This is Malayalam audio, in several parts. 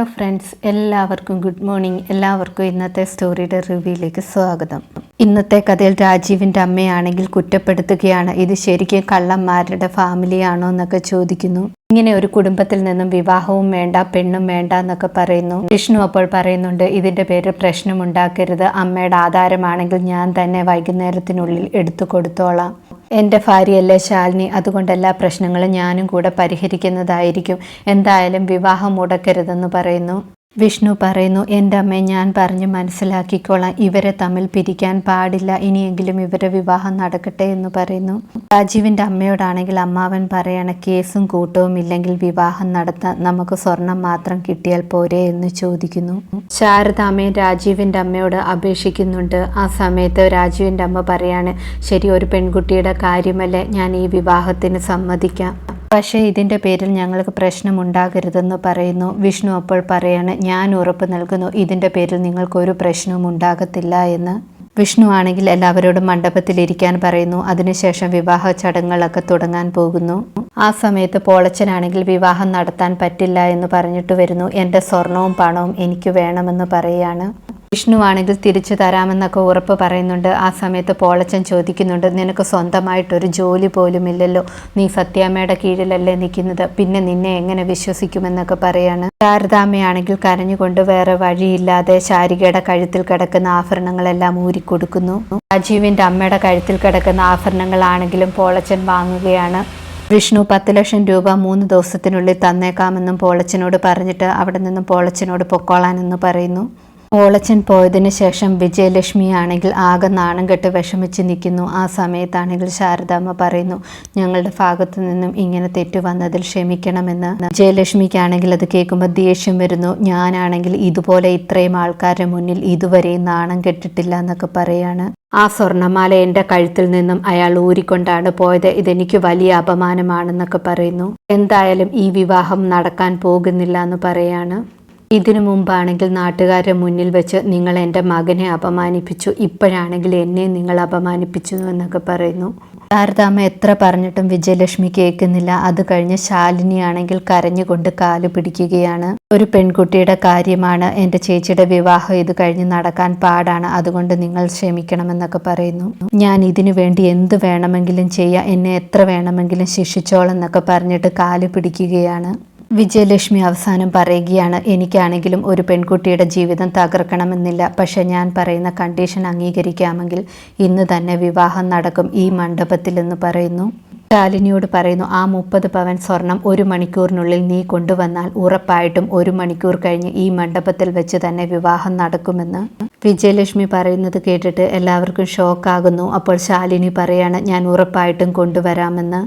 ഹലോ ഫ്രണ്ട്സ് എല്ലാവർക്കും ഗുഡ് മോർണിംഗ്. എല്ലാവർക്കും ഇന്നത്തെ സ്റ്റോറിയുടെ റിവ്യൂയിലേക്ക് സ്വാഗതം. ഇന്നത്തെ കഥയിൽ രാജീവിന്റെ അമ്മയാണെങ്കിൽ കുറ്റപ്പെടുത്തുകയാണ്. ഇത് ശരിക്കും കള്ളന്മാരുടെ ഫാമിലിയാണോ എന്നൊക്കെ ചോദിക്കുന്നു. ഇങ്ങനെ ഒരു കുടുംബത്തിൽ നിന്നും വിവാഹവും വേണ്ട പെണ്ണും വേണ്ട എന്നൊക്കെ പറയുന്നു. വിഷ്ണു അപ്പോൾ പറയുന്നുണ്ട് ഇതിന്റെ പേര് പ്രശ്നമുണ്ടാക്കരുത് അമ്മയുടെ ആധാരമാണെങ്കിൽ ഞാൻ തന്നെ വൈകുന്നേരത്തിനുള്ളിൽ എടുത്തു കൊടുത്തോളാം. എന്റെ ഭാര്യയല്ലേ ശാലിനി? അതുകൊണ്ട് എല്ലാ പ്രശ്നങ്ങളും ഞാനും കൂടെ പരിഹരിക്കുന്നതായിരിക്കും. എന്തായാലും വിവാഹം മുടക്കരുതെന്ന് പറയുന്നു. വിഷ്ണു പറയുന്നു എന്റെ അമ്മ ഞാൻ പറഞ്ഞ് മനസ്സിലാക്കിക്കോളാം. ഇവരെ തമ്മിൽ പിരിക്കാൻ പാടില്ല. ഇനിയെങ്കിലും ഇവരെ വിവാഹം നടക്കട്ടെ എന്ന് പറയുന്നു. രാജീവിന്റെ അമ്മയോടാണെങ്കിൽ അമ്മാവൻ പറയണ കേസും കൂട്ടവും ഇല്ലെങ്കിൽ വിവാഹം നടത്താൻ നമുക്ക് സ്വർണം മാത്രം കിട്ടിയാൽ പോരെ എന്ന് ചോദിക്കുന്നു. ശാരദാമ്മയും രാജീവിന്റെ അമ്മയോട് അപേക്ഷിക്കുന്നുണ്ട്. ആ സമയത്ത് രാജീവിന്റെ അമ്മ പറയാണ് ശരി ഒരു പെൺകുട്ടിയുടെ കാര്യമല്ലേ? ഞാൻ ഈ വിവാഹത്തിന് സമ്മതിക്കാം. പക്ഷേ ഇതിന്റെ പേരിൽ ഞങ്ങൾക്ക് പ്രശ്നമുണ്ടാകരുതെന്ന് പറയുന്നു. വിഷ്ണു അപ്പോൾ പറയാണ് ഞാൻ ഉറപ്പ് നൽകുന്നു ഇതിന്റെ പേരിൽ നിങ്ങൾക്കൊരു പ്രശ്നവും ഉണ്ടാകത്തില്ല എന്ന്. വിഷ്ണു ആണെങ്കിൽ എല്ലാവരോടും മണ്ഡപത്തിലിരിക്കാൻ പറയുന്നു. അതിനുശേഷം വിവാഹ ചടങ്ങുകളൊക്കെ തുടങ്ങാൻ പോകുന്നു. ആ സമയത്ത് പോളച്ചനാണെങ്കിൽ വിവാഹം നടത്താൻ പറ്റില്ല എന്ന് പറഞ്ഞിട്ട് വരുന്നു. എന്റെ സ്വർണവും പണവും എനിക്ക് വേണമെന്ന് പറയുകയാണ് വിഷ്ണു ആണെങ്കിൽ തിരിച്ചു തരാമെന്നൊക്കെ ഉറപ്പ് പറയുന്നുണ്ട്. ആ സമയത്ത് പോളച്ചൻ ചോദിക്കുന്നുണ്ട് നിനക്ക് സ്വന്തമായിട്ടൊരു ജോലി പോലും ഇല്ലല്ലോ. നീ സത്യാമ്മയുടെ കീഴിലല്ലേ നിൽക്കുന്നത്. പിന്നെ നിന്നെ എങ്ങനെ വിശ്വസിക്കുമെന്നൊക്കെ പറയാണ്. ശാരദാമ്മയാണെങ്കിൽ കരഞ്ഞുകൊണ്ട് വേറെ വഴിയില്ലാതെ ശാരികയുടെ കഴുത്തിൽ കിടക്കുന്ന ആഭരണങ്ങളെല്ലാം ഊരിക്കൊടുക്കുന്നു. രാജീവിന്റെ അമ്മയുടെ കഴുത്തിൽ കിടക്കുന്ന ആഭരണങ്ങളാണെങ്കിലും പോളച്ചൻ വാങ്ങുകയാണ്. വിഷ്ണു പത്ത് ലക്ഷം രൂപ മൂന്ന് ദിവസത്തിനുള്ളിൽ തന്നേക്കാമെന്നും പോളച്ചനോട് പറഞ്ഞിട്ട് അവിടെ നിന്നും പോളച്ചനോട് പൊക്കോളാനെന്ന് പറയുന്നു. ഓളച്ചൻ പോയതിന് ശേഷം വിജയലക്ഷ്മി ആണെങ്കിൽ ആകെ നാണം കെട്ട് വിഷമിച്ച് നിൽക്കുന്നു. ആ സമയത്താണെങ്കിൽ ശാരദാമ്മ പറയുന്നു ഞങ്ങളുടെ ഭാഗത്തു നിന്നും ഇങ്ങനെ തെറ്റു വന്നതിൽ ക്ഷമിക്കണമെന്ന്. വിജയലക്ഷ്മിക്കാണെങ്കിൽ അത് കേൾക്കുമ്പോൾ ദേഷ്യം വരുന്നു. ഞാനാണെങ്കിൽ ഇതുപോലെ ഇത്രയും ആൾക്കാരുടെ മുന്നിൽ ഇതുവരെയും നാണം കെട്ടിട്ടില്ല എന്നൊക്കെ പറയാണ്. ആ സ്വർണമാല എന്റെ കഴുത്തിൽ നിന്നും അയാൾ ഊരിക്കൊണ്ടാണ് പോയത്. ഇതെനിക്ക് വലിയ അപമാനമാണെന്നൊക്കെ പറയുന്നു. എന്തായാലും ഈ വിവാഹം നടക്കാൻ പോകുന്നില്ല എന്ന് പറയാണ്. ഇതിനു മുമ്പാണെങ്കിൽ നാട്ടുകാരുടെ മുന്നിൽ വെച്ച് നിങ്ങൾ എന്റെ മകനെ അപമാനിപ്പിച്ചു. ഇപ്പോഴാണെങ്കിൽ എന്നെ നിങ്ങൾ അപമാനിപ്പിച്ചു എന്നൊക്കെ പറയുന്നു. ശാരദാമ്മ എത്ര പറഞ്ഞിട്ടും വിജയലക്ഷ്മി കേൾക്കുന്നില്ല. അത് കഴിഞ്ഞ് ശാലിനിയാണെങ്കിൽ കരഞ്ഞുകൊണ്ട് കാൽ പിടിക്കുകയാണ്. ഒരു പെൺകുട്ടിയുടെ കാര്യമാണ് എന്റെ ചേച്ചിയുടെ വിവാഹം. ഇത് കഴിഞ്ഞ് നടക്കാൻ പാടാണ്. അതുകൊണ്ട് നിങ്ങൾ ക്ഷമിക്കണമെന്നൊക്കെ പറയുന്നു. ഞാൻ ഇതിനു വേണ്ടി എന്ത് വേണമെങ്കിലും ചെയ്യാം. എന്നെ എത്ര വേണമെങ്കിലും ശിക്ഷിച്ചോളെന്നൊക്കെ പറഞ്ഞിട്ട് കാൽ പിടിക്കുകയാണ്. വിജയലക്ഷ്മി അവസാനം പറയുകയാണ് എനിക്കാണെങ്കിലും ഒരു പെൺകുട്ടിയുടെ ജീവിതം തകർക്കണമെന്നില്ല. പക്ഷെ ഞാൻ പറയുന്ന കണ്ടീഷൻ അംഗീകരിക്കാമെങ്കിൽ ഇന്ന് തന്നെ വിവാഹം നടക്കും ഈ മണ്ഡപത്തിൽ എന്ന് പറയുന്നു. ശാലിനിയോട് പറയുന്നു ആ മുപ്പത് പവൻ സ്വർണം ഒരു മണിക്കൂറിനുള്ളിൽ നീ കൊണ്ടുവന്നാൽ ഉറപ്പായിട്ടും ഒരു മണിക്കൂർ കഴിഞ്ഞ് ഈ മണ്ഡപത്തിൽ വെച്ച് തന്നെ വിവാഹം നടക്കുമെന്ന്. വിജയലക്ഷ്മി പറയുന്നത് കേട്ടിട്ട് എല്ലാവർക്കും ഷോക്കാകുന്നു. അപ്പോൾ ശാലിനി പറയാണ് ഞാൻ ഉറപ്പായിട്ടും കൊണ്ടുവരാമെന്ന്.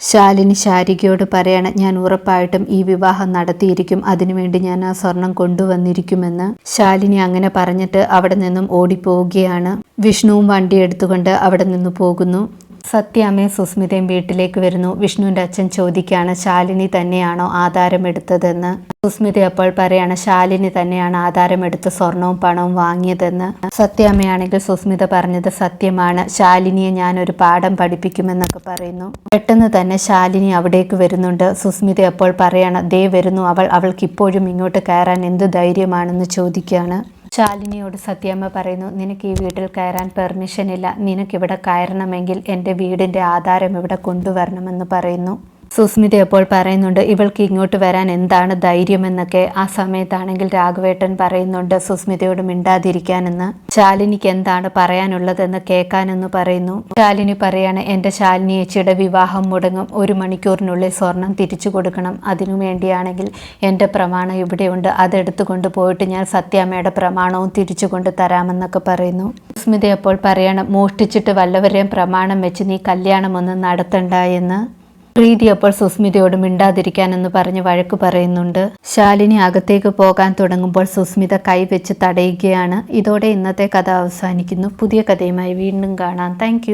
ശാലിനി ശാരികയോട് പറയണം ഞാൻ ഉറപ്പായിട്ടും ഈ വിവാഹം നടത്തിയിരിക്കും. അതിനുവേണ്ടി ഞാൻ ആ സ്വർണം കൊണ്ടുവന്നിരിക്കുമെന്ന്. ശാലിനി അങ്ങനെ പറഞ്ഞിട്ട് അവിടെ നിന്നും ഓടിപ്പോവുകയാണ്. വിഷ്ണുവും വണ്ടി എടുത്തുകൊണ്ട് അവിടെ നിന്ന് പോകുന്നു. സത്യാമ്മയും സുസ്മിതയും വീട്ടിലേക്ക് വരുന്നു. വിഷ്ണുവിന്റെ അച്ഛൻ ചോദിക്കുകയാണ് ശാലിനി തന്നെയാണോ ആധാരമെടുത്തതെന്ന്? സുസ്മിത അപ്പോൾ പറയാണ് ശാലിനി തന്നെയാണ് ആധാരമെടുത്ത് സ്വർണവും പണവും വാങ്ങിയതെന്ന്. സത്യാമ്മയാണെങ്കിൽ സുസ്മിത പറഞ്ഞത് സത്യമാണ്. ശാലിനിയെ ഞാൻ ഒരു പാഠം പഠിപ്പിക്കുമെന്നൊക്കെ പറയുന്നു. പെട്ടെന്ന് തന്നെ ശാലിനി അവിടേക്ക് വരുന്നുണ്ട്. സുസ്മിത അപ്പോൾ പറയാണ് ദേ വരുന്നു. അവൾ അവൾക്ക് ഇപ്പോഴും ഇങ്ങോട്ട് കയറാൻ എന്ത് ധൈര്യമാണെന്ന് ചോദിക്കുകയാണ്. ശാലിനിയോട് സത്യമ്മ പറയുന്നു നിനക്ക് ഈ വീട്ടിൽ കയറാൻ പെർമിഷൻ ഇല്ല. നിനക്കിവിടെ കയറണമെങ്കിൽ എന്റെ വീടിന്റെ ആധാരം ഇവിടെ കൊണ്ടുവരണമെന്ന് പറയുന്നു. സുസ്മിത എപ്പോൾ പറയുന്നുണ്ട് ഇവൾക്ക് ഇങ്ങോട്ട് വരാൻ എന്താണ് ധൈര്യമെന്നൊക്കെ ആ സമയത്താണെങ്കിൽ രാഘവേട്ടൻ പറയുന്നുണ്ട് സുസ്മിതയോട് മിണ്ടാതിരിക്കാനെന്ന്. ശാലിനിക്ക് എന്താണ് പറയാനുള്ളതെന്ന് കേൾക്കാനെന്ന് പറയുന്നു. ശാലിനി പറയാണ് എന്റെ ശാലിനി ചേച്ചിയുടെ വിവാഹം മുടങ്ങും. ഒരു മണിക്കൂറിനുള്ളിൽ സ്വർണം തിരിച്ചു കൊടുക്കണം. അതിനു വേണ്ടിയാണെങ്കിൽ എന്റെ പ്രമാണം ഇവിടെയുണ്ട്. അതെടുത്തു കൊണ്ടുപോയിട്ട് ഞാൻ സത്യാമ്മയുടെ പ്രമാണവും തിരിച്ചു കൊണ്ട് തരാമെന്നൊക്കെ പറയുന്നു. സുസ്മിത അപ്പോൾ പറയണം മോഷ്ടിച്ചിട്ട് വല്ലവരെയും പ്രമാണം വെച്ച് നീ കല്യാണമൊന്നും നടത്തണ്ട എന്ന്. പ്രീതി അപ്പോൾ സുസ്മിതയോട് മിണ്ടാതിരിക്കാനെന്ന് പറഞ്ഞ് വഴക്ക് പറയുന്നുണ്ട്. ശാലിനി അകത്തേക്ക് പോകാൻ തുടങ്ങുമ്പോൾ സുസ്മിത കൈവച്ച് തടയുകയാണ്. ഇതോടെ ഇന്നത്തെ കഥ അവസാനിക്കുന്നു. പുതിയ കഥയുമായി വീണ്ടും കാണാം. താങ്ക്